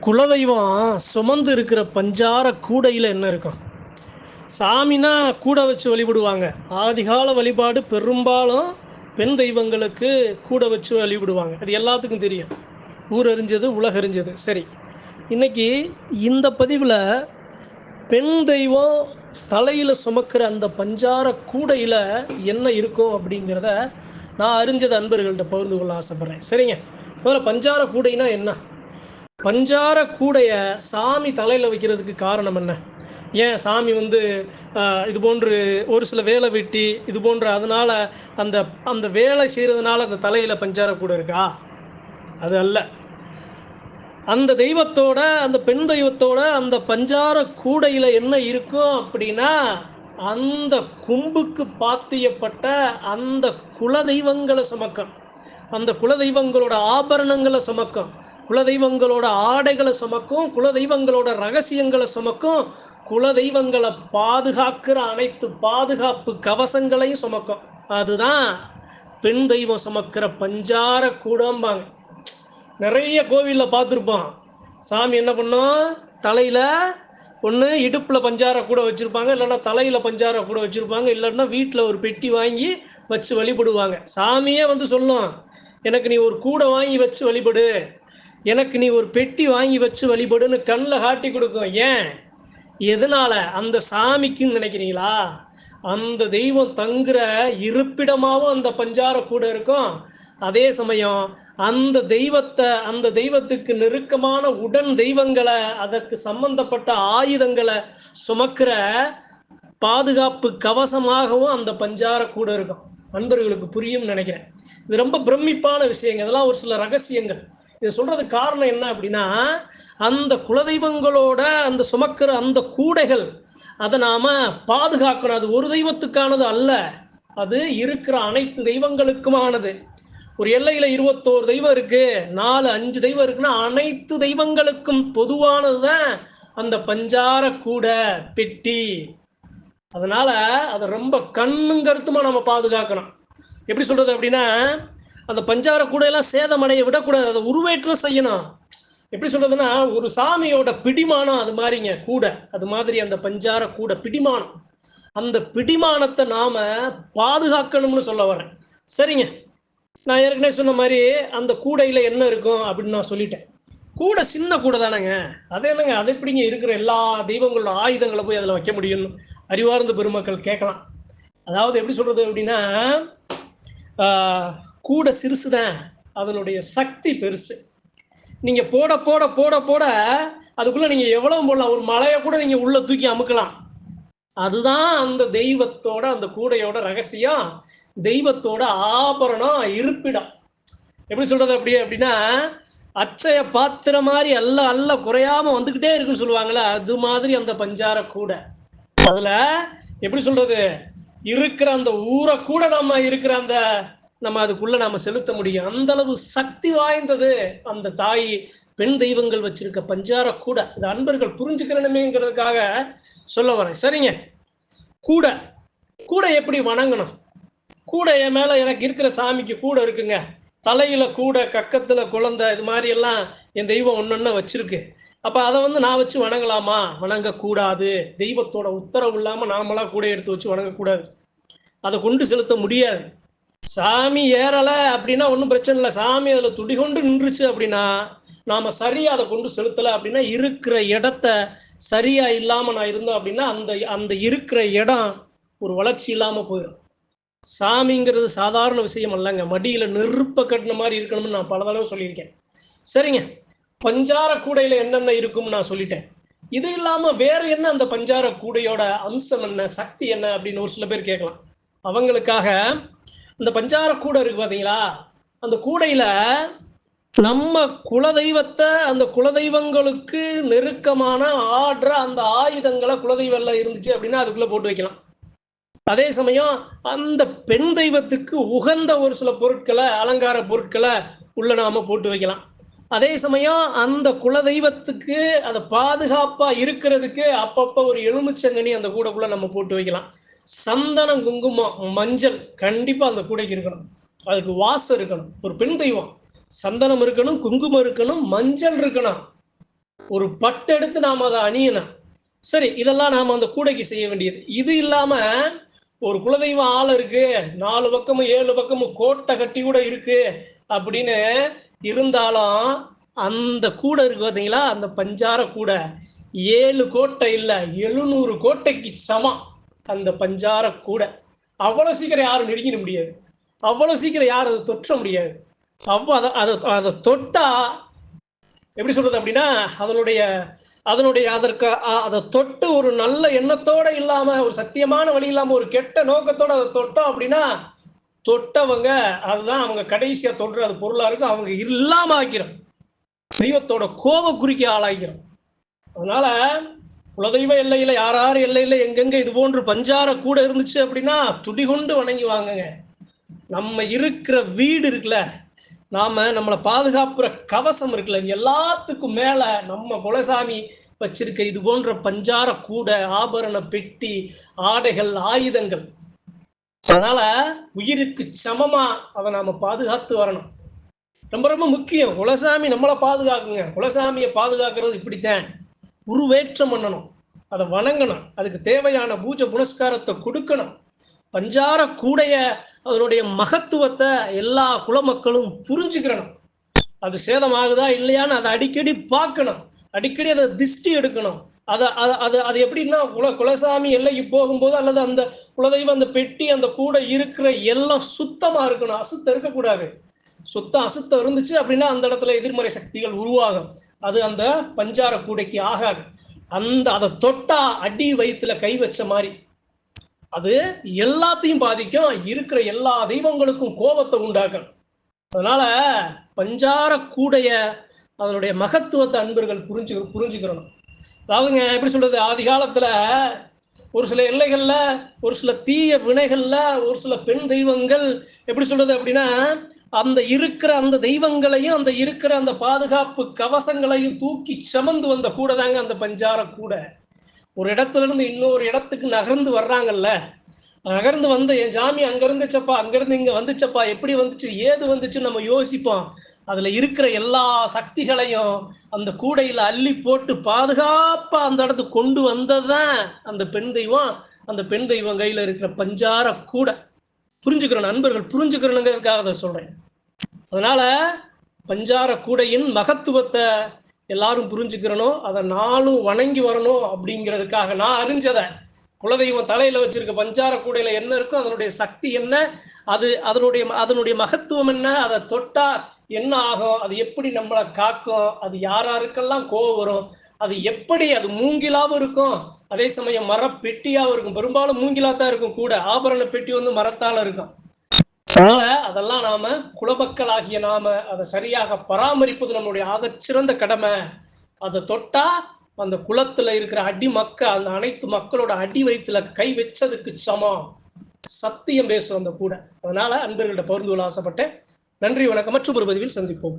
குலதெய்வம் சுமந்து இருக்கிற பஞ்சார கூடையில் என்ன இருக்கும்? சாமினா கூடை வச்சு வழிபடுவாங்க. ஆதிகால வழிபாடு பெரும்பாலும் பெண் தெய்வங்களுக்கு கூடை வச்சு வழிபடுவாங்க. அது எல்லாத்துக்கும் தெரியும். ஊர் அறிஞ்சது உலகறிஞ்சது. சரி. இன்னைக்கு இந்த பதிவில் பெண் தெய்வம் தலையில் சுமக்கிற அந்த பஞ்சார கூடையில் என்ன இருக்கும் அப்படிங்கிறத நான் அறிஞ்சது அன்பர்கள்ட்ட பகிர்ந்து கொள்ள ஆசைப்பட்றேன். சரிங்க. முதல்ல பஞ்சார கூடைனா என்ன? பஞ்சார கூடையை சாமி தலையில் வைக்கிறதுக்கு காரணம் என்ன? ஏன் சாமி வந்து இது போன்று ஒரு சில வேலை வெட்டி இது போன்ற அதனால் அந்த அந்த வேலை செய்கிறதுனால அந்த தலையில் பஞ்சார கூடை இருக்கா? அது அல்ல. அந்த தெய்வத்தோட அந்த பெண் தெய்வத்தோட அந்த பஞ்சார கூடையில் என்ன இருக்கும் அப்படின்னா அந்த கும்புக்கு பாத்தியப்பட்ட அந்த குல தெய்வங்களை சுமக்கம். அந்த குல தெய்வங்களோட ஆபரணங்களை சுமக்கம். குலதெய்வங்களோட ஆடைகளை சுமக்கும் குலதெய்வங்களோட ரகசியங்களை சுமக்கும் குலதெய்வங்களை பாதுகாக்கிற அனைத்து பாதுகாப்பு கவசங்களையும் சுமக்கும். அதுதான் பெண் தெய்வம் சுமக்கிற பஞ்சார கூடம்பாங்க. நிறைய கோவிலில் பார்த்துருப்போம். சாமி என்ன பண்ணோம்? தலையில் ஒன்று இடுப்பில் பஞ்சார கூட வச்சுருப்பாங்க இல்லைன்னா தலையில் பஞ்சார கூட வச்சுருப்பாங்க இல்லைன்னா வீட்டில் ஒரு பெட்டி வாங்கி வச்சு வழிபடுவாங்க. சாமியே வந்து சொல்லும் எனக்கு நீ ஒரு கூடை வாங்கி வச்சு வழிபடு. எனக்கு நீ ஒரு பெட்டி வாங்கி வச்சு வழிபடுன்னு கண்ணில் காட்டி கொடுக்கும். ஏன்? எதனால்? அந்த சாமிக்குன்னு நினைக்கிறீங்களா? அந்த தெய்வம் தங்குற இருப்பிடமாகவும் அந்த பஞ்சார கூட இருக்கும். அதே சமயம் அந்த தெய்வத்தை அந்த தெய்வத்துக்கு நெருக்கமான உடன் தெய்வங்களை அதற்கு சம்பந்தப்பட்ட ஆயுதங்களை சுமக்கிற பாதுகாப்பு கவசமாகவும் அந்த பஞ்சார கூட இருக்கும். நண்பர்களுக்கு புரியும் நினைக்கிறேன். இது ரொம்ப பிரமிப்பான விஷயங்கள் இதெல்லாம் ஒரு சில ரகசியங்கள். இதை சொல்றது காரணம் என்ன அப்படின்னா அந்த குலதெய்வங்களோட அந்த சுமக்கிற அந்த கூடைகள் அதை நாம பாதுகாக்கணும். அது ஒரு தெய்வத்துக்கானது அல்ல. அது இருக்கிற அனைத்து தெய்வங்களுக்குமானது. ஒரு எல்லையில இருபத்தோரு தெய்வம் இருக்கு. நாலு அஞ்சு தெய்வம் இருக்குன்னா அனைத்து தெய்வங்களுக்கும் பொதுவானது தான் அந்த பஞ்சார கூடை பெட்டி அதனால அதை ரொம்ப கண்ணும் கருத்துமா நம்ம பாதுகாக்கணும். எப்படி சொல்றது அப்படின்னா அந்த பஞ்சார கூடையெல்லாம் சேதமடைய விடக்கூடாது அதை உருவேற்றம் செய்யணும். எப்படி சொல்றதுன்னா ஒரு சாமியோட பிடிமானம் அது மாதிரிங்க கூடை. அது மாதிரி அந்த பஞ்சார கூடை பிடிமானம். அந்த பிடிமானத்தை நாம பாதுகாக்கணும்னு சொல்ல வரேன். சரிங்க. நான் ஏற்கனவே சொன்ன மாதிரி அந்த கூடையில என்ன இருக்கும் அப்படின்னு நான் சொல்லிட்டேன். கூட சின்ன கூடை தானேங்க. அதே என்னங்க? அது எப்படிங்க இருக்கிற எல்லா தெய்வங்களோட ஆயுதங்களை போய் அதில் வைக்க முடியும்? அறிவார்ந்த பெருமக்கள் கேட்கலாம். அதாவது எப்படி சொல்கிறது அப்படின்னா கூட கூடை சிறுசு தான். அதனுடைய சக்தி பெருசு. நீங்கள் போட போட போட போட அதுக்குள்ளே நீங்கள் எவ்வளோ போடலாம்? ஒரு மலையை கூட நீங்கள் உள்ளே தூக்கி அமுக்கலாம். அதுதான் அந்த தெய்வத்தோட அந்த கூடையோட ரகசியம். தெய்வத்தோட ஆபரணம் இருப்பிடம். எப்படி சொல்கிறது அப்படி அப்படின்னா அச்சய பாத்திர மாதிரி அல்ல அல்ல குறையாம வந்துகிட்டே இருக்குன்னு சொல்லுவாங்களே அது மாதிரி அந்த பஞ்சார கூட. அதுல எப்படி சொல்றது? இருக்கிற அந்த ஊரை கூட நம்ம இருக்கிற அந்த நம்ம அதுக்குள்ள நாம செலுத்த முடியும். அந்த அளவு சக்தி வாய்ந்தது அந்த தாய் பெண் தெய்வங்கள் வச்சிருக்க பஞ்சார கூடை. இந்த அன்பர்கள் புரிஞ்சுக்கிறணுமேங்கிறதுக்காக சொல்ல வரேன். சரிங்க. கூட. கூடை எப்படி வணங்கணும்? கூட என் மேல எனக்கு இருக்கிற சாமிக்கு கூடை இருக்குங்க. தலையில கூட கக்கத்துல குழந்தை இது மாதிரி எல்லாம் என் தெய்வம் ஒன்னொன்னு வச்சிருக்கு. அப்ப அதை வந்து நான் வச்சு வணங்கலாமா? வணங்கக்கூடாது. தெய்வத்தோட உத்தரவு இல்லாம நாமளா கூட எடுத்து வச்சு வணங்கக்கூடாது. அதை கொண்டு செலுத்த முடியாது. சாமி ஏறலை அப்படின்னா ஒன்றும் பிரச்சனை இல்லை. சாமி அதில் துடிகொண்டு நின்றுச்சு அப்படின்னா நாம சரியா அதை கொண்டு செலுத்தலை அப்படின்னா இருக்கிற இடத்த சரியா இல்லாம நான் இருந்தோம் அப்படின்னா அந்த அந்த இருக்கிற இடம் ஒரு வளர்ச்சி இல்லாம போயிடும் சாமிங்கிறது சாதாரண விஷயம் அல்லங்க. மடியில் நெருப்ப கட்டின மாதிரி இருக்கணும்னு நான் பல தடவை சொல்லியிருக்கேன். சரிங்க. பஞ்சார கூடையில் என்னென்ன இருக்கும்னு நான் சொல்லிட்டேன். இது இல்லாமல் வேற என்ன அந்த பஞ்சார கூடையோட அம்சம் என்ன சக்தி என்ன அப்படின்னு ஒரு சில பேர் கேட்கலாம். அவங்களுக்காக இந்த பஞ்சார கூடை இருக்கு பார்த்தீங்களா அந்த கூடையில் நம்ம குலதெய்வத்தை அந்த குலதெய்வங்களுக்கு நெருக்கமான ஆடுற அந்த ஆயுதங்களை குலதெய்வம்ல இருந்துச்சு அப்படின்னா அதுக்குள்ளே போட்டு வைக்கலாம். அதே சமயம் அந்த பெண் தெய்வத்துக்கு உகந்த ஒரு சில பொருட்களை அலங்கார பொருட்களை உள்ள நாம போட்டு வைக்கலாம். அதே சமயம் அந்த குல தெய்வத்துக்கு அதை பாதுகாப்பா இருக்கிறதுக்கு அப்பப்ப ஒரு எலுமிச்சங்கனி அந்த கூடைக்குள்ள நம்ம போட்டு வைக்கலாம். சந்தனம் குங்குமம் மஞ்சள் கண்டிப்பா அந்த கூடைக்கு இருக்கணும். அதுக்கு வாசம் இருக்கணும். ஒரு பெண் தெய்வம். சந்தனம் இருக்கணும் குங்குமம் இருக்கணும் மஞ்சள் இருக்கணும். ஒரு பட்டெடுத்து நாம் அதை அணியணும். சரி இதெல்லாம் நாம் அந்த கூடைக்கு செய்ய வேண்டியது. இது இல்லாமல் ஒரு குலதெய்வம் ஆள் இருக்கு நாலு பக்கமும் ஏழு பக்கமும் கோட்டை கட்டி கூட இருக்கு அப்படின்னு இருந்தாலும் அந்த கூடை இருக்கு பார்த்தீங்களா அந்த பஞ்சார கூடை. ஏழு கோட்டை இல்லை எழுநூறு கோட்டைக்கு சமம் அந்த பஞ்சார கூடை. அவ்வளோ சீக்கிரம் யாரும் நெருங்கிட முடியாது. அவ்வளோ சீக்கிரம் யாரும் அதை தொற்ற முடியாது. அவ்வளோ அதை அதை அதை தொட்டால் எப்படி சொல்றது அப்படின்னா அதனுடைய அதனுடைய அதற்கு அதை தொட்டு ஒரு நல்ல எண்ணத்தோட இல்லாம ஒரு சத்தியமான வழி இல்லாம ஒரு கெட்ட நோக்கத்தோட அதை தொட்டோம் அப்படின்னா தொட்டவங்க அதுதான் அவங்க கடைசியா தொடுற அது பொருளா இருக்கும். அவங்க இல்லாம ஆக்கிறோம் தெய்வத்தோட கோப குறிக்க ஆளாக்கிறோம் அதனால குலதெய்வ எல்லையில யார் எல்லையில எங்கெங்க இது போன்று பஞ்சார கூட இருந்துச்சு அப்படின்னா துடிகொண்டு வணங்கி வாங்குங்க. நம்ம இருக்கிற வீடு இருக்குல்ல நாம நம்மளை பாதுகாப்புற கவசம் இருக்குல்ல இது எல்லாத்துக்கும் மேல நம்ம குலசாமி வச்சிருக்க இது போன்ற பஞ்சார கூட ஆபரண பெட்டி ஆடைகள் ஆயுதங்கள். அதனால உயிருக்கு சமமா அதை நாம பாதுகாத்து வரணும். ரொம்ப ரொம்ப முக்கியம். குலசாமி நம்மளை பாதுகாக்குங்க. குலசாமியை பாதுகாக்கிறது இப்படித்தான். உருவேற்றம் பண்ணணும். அதை வணங்கணும். அதுக்கு தேவையான பூஜை புனஸ்காரத்தை கொடுக்கணும். பஞ்சார கூடைய அதனுடைய மகத்துவத்தை எல்லா குலமக்களும் புரிஞ்சுக்கிறணும். அது சேதமாகுதா இல்லையான்னு அதை அடிக்கடி பார்க்கணும். அடிக்கடி அதை திஷ்டி எடுக்கணும். அதை அதை அது அது எப்படின்னா குல குலசாமி எல்லைக்கு போகும்போது அல்லது அந்த குலதெய்வம் அந்த பெட்டி அந்த கூடை இருக்கிற எல்லாம் சுத்தமாக இருக்கணும். அசுத்தம் இருக்கக்கூடாது. சுத்தம் அசுத்தம் இருந்துச்சு அப்படின்னா அந்த இடத்துல எதிர்மறை சக்திகள் உருவாகும். அது அந்த பஞ்சார கூடைக்கு ஆகாது. அந்த அதை தொட்டா அடி வயிற்றுல கை வச்ச மாதிரி. அது எல்லாத்தையும் பாதிக்கும். இருக்கிற எல்லா தெய்வங்களுக்கும் கோபத்தை உண்டாக்கும் அதனால பஞ்சார கூடைய அதனுடைய மகத்துவத்தை அன்பர்கள் புரிஞ்சு புரிஞ்சுக்கிறணும் அதாவதுங்க எப்படி சொல்றது? ஆதி காலத்துல ஒரு சில எல்லைகள்ல ஒரு சில தீய வினைகள்ல ஒரு சில பெண் தெய்வங்கள் எப்படி சொல்றது அப்படின்னா அந்த இருக்கிற அந்த தெய்வங்களையும் அந்த இருக்கிற அந்த பாதுகாப்பு கவசங்களையும் தூக்கி சமந்து வந்த கூட தாங்க அந்த பஞ்சார கூடை. ஒரு இடத்துல இருந்து இன்னொரு இடத்துக்கு நகர்ந்து வர்றாங்கல்ல? நகர்ந்து வந்து என் ஜாமி அங்க இருந்துச்சப்பா அங்க இருந்து இங்க வந்துச்சப்பா எப்படி வந்துச்சு ஏது வந்துச்சு நம்ம யோசிப்போம். அதுல இருக்கிற எல்லா சக்திகளையும் அந்த கூடையில அள்ளி போட்டு பாதுகாப்பா அந்த இடத்துக்கு கொண்டு வந்ததுதான் அந்த பெண் தெய்வம். அந்த பெண் தெய்வம் கையில இருக்கிற பஞ்சார கூடை. புரிஞ்சுக்கிற நண்பர்கள் புரிஞ்சுக்கிறனுங்கிறதுக்காக அதை சொல்றேன். அதனால பஞ்சார கூடையின் மகத்துவத்தை எல்லாரும் புரிஞ்சுக்கிறனோ அதை நானும் வணங்கி வரணும் அப்படிங்கிறதுக்காக நான் அறிஞ்சதை. குலதெய்வம் தலையில் வச்சிருக்க பஞ்சார கூடையில் என்ன இருக்கோ அதனுடைய சக்தி என்ன அது அதனுடைய அதனுடைய மகத்துவம் என்ன அதை தொட்டா என்ன ஆகும் அது எப்படி நம்மளை காக்கும் அது யாராருக்கெல்லாம் கோவம் வரும் அது எப்படி அது மூங்கிலாவும் இருக்கும். அதே சமயம் மர பெட்டியாகவும் இருக்கும். பெரும்பாலும் மூங்கிலா தான் இருக்கும் கூட. ஆபரண பெட்டி வந்து மரத்தால் இருக்கும். அதனால அதெல்லாம் நாம குலமக்களாகிய நாம அதை சரியாக பராமரிப்பது நம்மளுடைய ஆகச்சிறந்த கடமை. அதை தொட்டா அந்த குலத்துல இருக்கிற அடி மக்கள் அந்த அனைத்து மக்களோட அடி வயிற்றுல கை வச்சதுக்கு சமம். சத்தியம் பேசும் அந்த கூட. அதனால அன்பர்கள்ட்ட பகிர்ந்து கொள்ள ஆசைப்பட்டேன். நன்றி வணக்கம். மற்றும் ஒரு பதிவில் சந்திப்போம்.